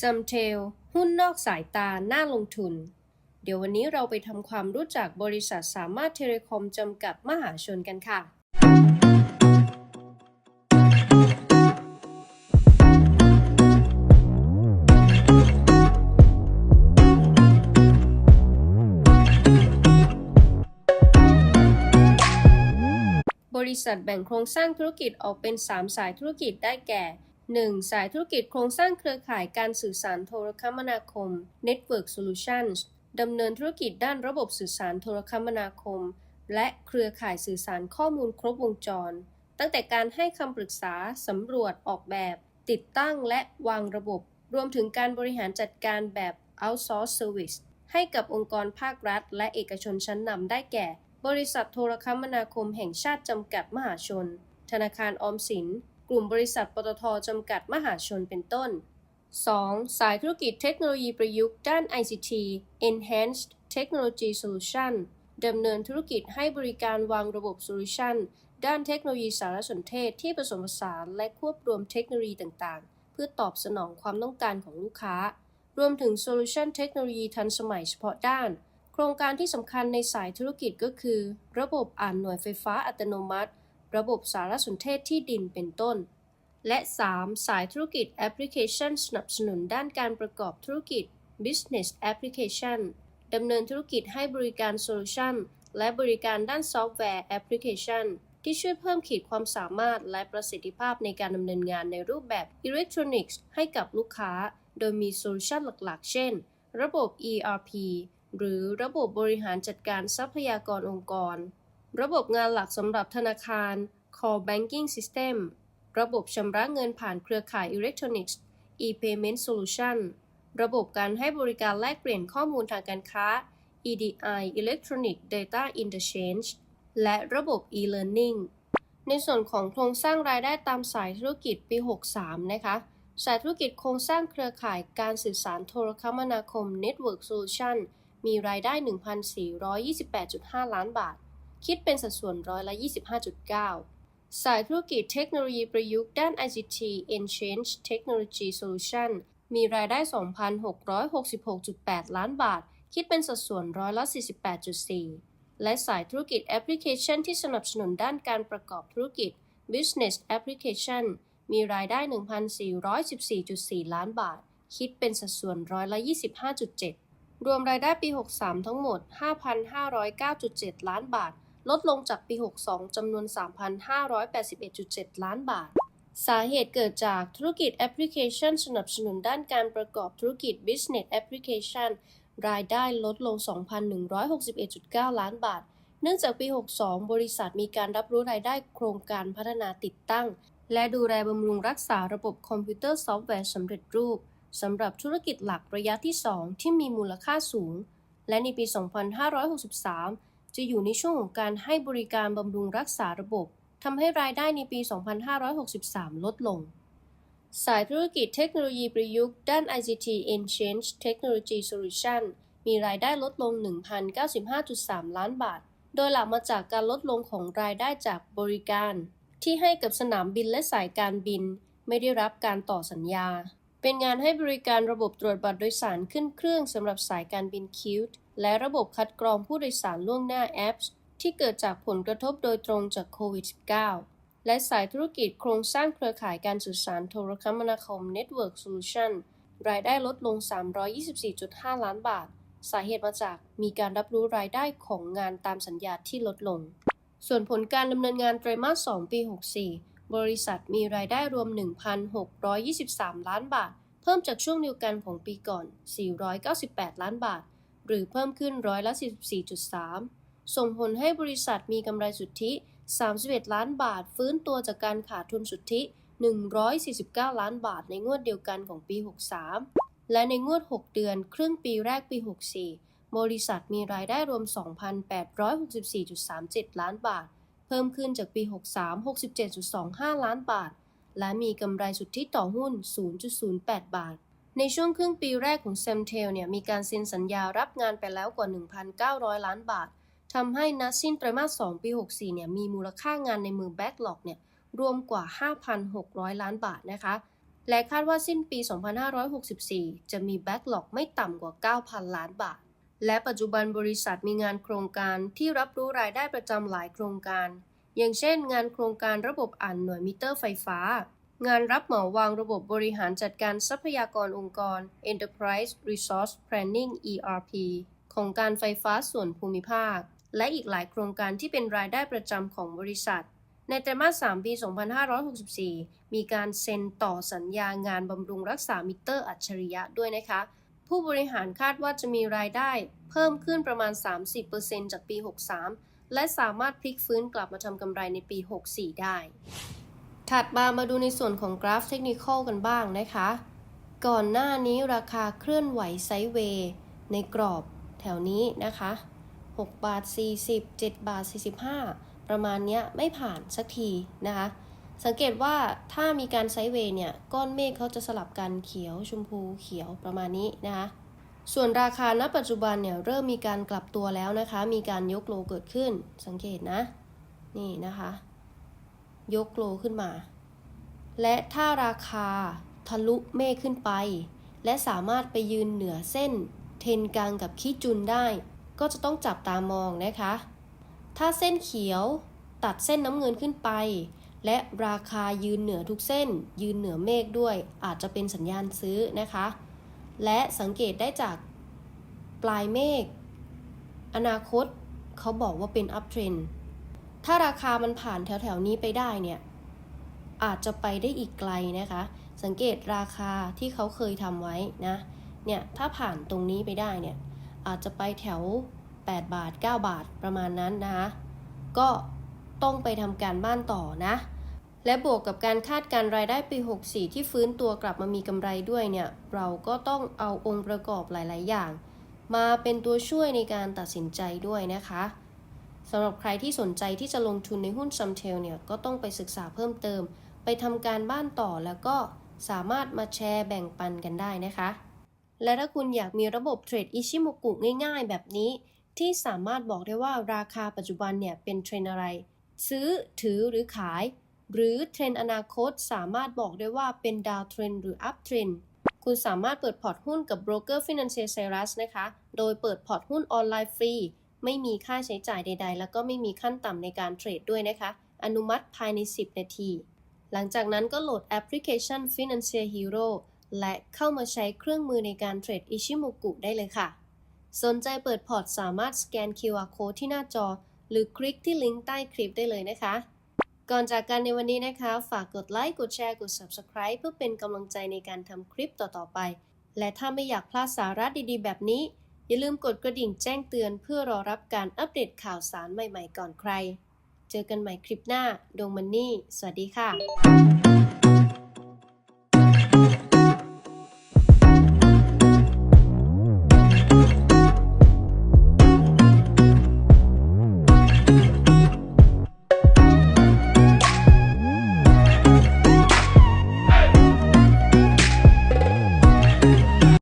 ซัมเทลหุ้นนอกสายตาน่าลงทุน เดี๋ยววันนี้เราไปทำความรู้จักบริษัทสามารถเทเลคอมจำกัดมหาชนกันค่ะ บริษัทแบ่งโครงสร้างธุรกิจออกเป็น 3 สายธุรกิจได้แก่ 1. สายธุรกิจโครงสร้างเครือข่ายการสื่อสารโทรคมนาคม Network Solutions ดำเนินธุรกิจด้านระบบสื่อสารโทรคมนาคม และเครือข่ายสื่อสารข้อมูลครบวงจร ตั้งแต่การให้คำปรึกษา สำรวจออกแบบ ติดตั้งและวางระบบ รวมถึงการบริหารจัดการแบบ outsource service ให้กับองค์กรภาครัฐ และเอกชนชั้นนำได้แก่ บริษัทโทรคมนาคมแห่งชาติจำกัดมหาชน ธนาคารออมสิน กลุ่มบริษัทปตทจำกัดมหาชนเป็นต้น 2. สายธุรกิจเทคโนโลยีประยุกต์ด้าน ICT Enhanced Technology Solution ดำเนินธุรกิจให้บริการวางระบบ Solution ด้านเทคโนโลยีสารสนเทศที่ผสมผสานและควบรวมเทคโนโลยีต่างๆ เพื่อตอบสนองความต้องการของลูกค้า รวมถึง Solution เทคโนโลยีทันสมัยเฉพาะด้าน โครงการที่สำคัญในสายธุรกิจก็คือ ระบบอ่านหน่วยไฟฟ้าอัตโนมัติ ระบบสารสนเทศที่ดินเป็นต้น และ 3. สายธุรกิจแอปพลิเคชันสนับสนุนด้านการประกอบธุรกิจ Business Application ดำเนินธุรกิจให้บริการโซลูชันและบริการด้านซอฟต์แวร์แอปพลิเคชันที่ช่วยเพิ่มขีดความสามารถและประสิทธิภาพในการดำเนินงานในรูปแบบอิเล็กทรอนิกส์ให้กับลูกค้า โดยมีโซลูชันหลักๆ เช่น ระบบ ERP หรือระบบบริหารจัดการทรัพยากรองค์กร ระบบงานหลักสำหรับธนาคาร Core Banking System ระบบชำระเงินผ่านเครือข่ายอิเล็กทรอนิกส์ e-payment solution ระบบการให้บริการแลกเปลี่ยนข้อมูลทางการค้า EDI Electronic Data Interchange และระบบ e-learning ในส่วนของโครงสร้างรายได้ตามสายธุรกิจปี 63 นะคะ สายธุรกิจโครงสร้างเครือข่ายการสื่อสารโทรคมนาคม Network Solution มีรายได้ 1,428.5 ล้านบาท คิดเป็นสัดส่วนร้อยละ 25.9 สายธุรกิจเทคโนโลยีประยุกต์ด้าน ICT Exchange Technology Solution มีรายได้ 2,666.8 ล้านบาท คิดเป็นสัดส่วนร้อยละ 48.4 และสายธุรกิจแอปพลิเคชันที่สนับสนุนด้านการประกอบธุรกิจ Business Application มีรายได้ 1,414.4 ล้านบาท คิดเป็นสัดส่วนร้อยละ 25.7 รวมรายได้ปี 63 ทั้งหมด 5,509.7 ล้านบาท ลดลงจากปี 62 จำนวน 3,581.7 ล้านบาท สาเหตุเกิดจากธุรกิจแอปพลิเคชันสนับสนุนด้านการประกอบธุรกิจ Business Application รายได้ลดลง 2,161.9 ล้านบาท เนื่องจากปี 62 บริษัทมีการรับรู้รายได้โครงการพัฒนาติดตั้ง และดูแลบำรุงรักษาระบบคอมพิวเตอร์ซอฟต์แวร์สำเร็จรูปสำหรับธุรกิจหลักระยะที่ 2 ที่มีมูลค่าสูง และในปี 2563 จะอยู่ในช่วงของการให้บริการบำรุงรักษาระบบทำให้รายได้ในปี 2563 ลดลง สายธุรกิจเทคโนโลยีประยุกต์ด้าน ICT Exchange Technology Solution มีรายได้ลดลง 1,095.3 ล้านบาท โดยหลักมาจากการลดลงของรายได้จากบริการ ที่ให้กับสนามบินและสายการบิน ไม่ได้รับการต่อสัญญา เป็นงานให้บริการระบบตรวจบัตรโดยสารขึ้นเครื่องสำหรับสายการบินคิวต์และระบบคัดกรองผู้โดยสารล่วงหน้าแอปที่เกิดจากผลกระทบโดยตรงจากโควิด -19 และสายธุรกิจโครงสร้างเครือข่ายการสื่อสารโทรคมนาคม Network Solution รายได้ลดลง 324.5 ล้านบาท สาเหตุมาจากมีการรับรู้รายได้ของงานตามสัญญาที่ลดลง ส่วนผลการดำเนินงานไตรมาส 2 ปี 64 บริษัทมีรายได้รวม 1,623 ล้านบาท เพิ่มจากช่วงเดียวกันของปีก่อน 498 ล้านบาท หรือเพิ่มขึ้นร้อยละ44.3 ส่งผลให้บริษัทมีกำไรสุทธิ 31 ล้านบาท ฟื้นตัวจากการขาดทุนสุทธิ 149 ล้านบาทในงวดเดียวกันของปี 63 และในงวด 6 เดือนครึ่งปีแรกปี 64 บริษัทมีรายได้รวม 2,864.37 ล้านบาท เพิ่มขึ้นจากปี 63 67.25 ล้านบาท และมีกำไรสุทธิต่อหุ้น 0.08 บาท ในช่วงครึ่งปีแรกของ s e m t e l เนี่ยมีการเซ็นสัญญารับงานไปแล้วกว่า 1,900 ล้านบาททำให้นัดสิ้นไตรมาส 2 ปี 64 เนี่ยมีมูลค่างานในมือ Backlog เนี่ยรวมกว่า 5,600 ล้านบาทนะคะ และคาดว่าสิ้นปี 2564 จะมีแบ็กหลอกไม่ต่ำกว่า 9,000 ล้านบาท และปัจจุบันบริษัทมีงานโครงการที่รับรู้รายได้ประจำหลายโครงการ อย่างเช่น งานโครงการระบบอ่านหน่วยมิเตอร์ไฟฟ้า งานรับเหมาวางระบบบริหารจัดการทรัพยากรองค์กร Enterprise Resource Planning ERP ของการไฟฟ้าส่วนภูมิภาค และอีกหลายโครงการที่เป็นรายได้ประจำของบริษัท ในไตรมาส 3 ปี 2564 มีการเซ็นต่อสัญญางานบำรุงรักษามิเตอร์อัจฉริยะด้วยนะคะ ผู้บริหารคาดว่าจะมีรายได้เพิ่มขึ้นประมาณ 30%จากปี 63 และสามารถพลิกฟื้นกลับมาทำกำไรในปี 64 ได้ ถัดมามาดูในส่วนของกราฟเทคนิคอลกันบ้างนะคะ ก่อนหน้านี้ราคาเคลื่อนไหวไซด์เวย์ในกรอบแถวนี้นะคะ 6 บาท 40 7 บาท 45 ประมาณเนี้ยไม่ผ่านสักทีนะคะ สังเกตว่าถ้ามีการไซด์เวย์เนี่ย ก้อนเมฆเขาจะสลับกันเขียวชมพูเขียวประมาณนี้นะคะ ส่วนราคาณปัจจุบันเนี่ยเริ่มมีการกลับตัวแล้วนะคะ มีการยกโลเกิดขึ้น สังเกตนะ นี่นะคะ ยกโลขึ้นมา และถ้าราคาทะลุเมฆขึ้นไป และสามารถไปยืนเหนือเส้น เทนกลางกับขี้จุนได้ ก็จะต้องจับตามองนะคะ ถ้าเส้นเขียวตัดเส้นน้ำเงินขึ้นไป และราคายืนเหนือทุกเส้น ยืนเหนือเมฆด้วย อาจจะเป็นสัญญาณซื้อนะคะ และสังเกตได้จากปลายเมฆอนาคตเขาบอกว่าเป็นอัพเทรนถ้าราคามันผ่านแถวๆนี้ไปได้เนี่ยอาจจะไปได้อีกไกลนะคะ สังเกตราคาที่เขาเคยทำไว้นะ เนี่ย ถ้าผ่านตรงนี้ไปได้เนี่ย อาจจะไปแถว 8 บาท 9 บาทประมาณนั้นนะคะ ก็ ต้องไปทำการบ้านต่อนะ และบวกกับการคาดการรายได้ปี 64 ที่ฟื้นตัวกลับมามีกำไรด้วยเนี่ย เราก็ต้องเอาองค์ประกอบหลาย ๆ อย่าง มาเป็นตัวช่วยในการตัดสินใจด้วยนะคะสำหรับใครที่สนใจที่จะลงทุนในหุ้นซัมเทลเนี่ยก็ต้องไปศึกษาเพิ่มเติม ไปทำการบ้านต่อแล้วก็สามารถมาแชร์แบ่งปันกันได้นะคะ และถ้าคุณอยากมีระบบเทรดอิชิโมกุง่าย ๆ แบบนี้ ที่สามารถบอกได้ว่าราคาปัจจุบันเนี่ยเป็นเทรนอะไร ซื้อถือหรือขาย หรือเทรนอนาคตสามารถบอกได้ว่าเป็นดาวเทรนหรืออัพเทรนคุณสามารถเปิดพอร์ตหุ้นกับโบรกเกอร์ Financial s e r a s นะคะ โดยเปิดพอร์ตหุ้นออนไลน์ฟรี ไม่มีค่าใช้จ่ายใด ๆ แล้วก็ไม่มีขั้นต่ำในการเทรดด้วยนะคะ อนุมัติภายใน 10 นาที หลังจากนั้นก็โหลดแอปพลิเคชัน Financial Hero และเข้ามาใช้เครื่องมือในการเทรดอิชิโมกุได้เลยค่ะ สนใจเปิดพอร์ตสามารถสแกน QR Code ที่หน้าจอ หรือคลิกที่ลิงก์ใต้คลิปได้เลยนะคะ ก่อนจากกันในวันนี้นะคะ ฝากกดไลค์ กดแชร์ กด Subscribe เพื่อเป็นกำลังใจในการทำคลิปต่อๆไป และถ้าไม่อยากพลาดสาระดีๆ แบบนี้ อย่าลืมกดกระดิ่งแจ้งเตือนเพื่อรอรับการอัปเดตข่าวสารใหม่ๆ ก่อนใคร เจอกันใหม่คลิปหน้าดวงมันนี่ สวัสดีค่ะ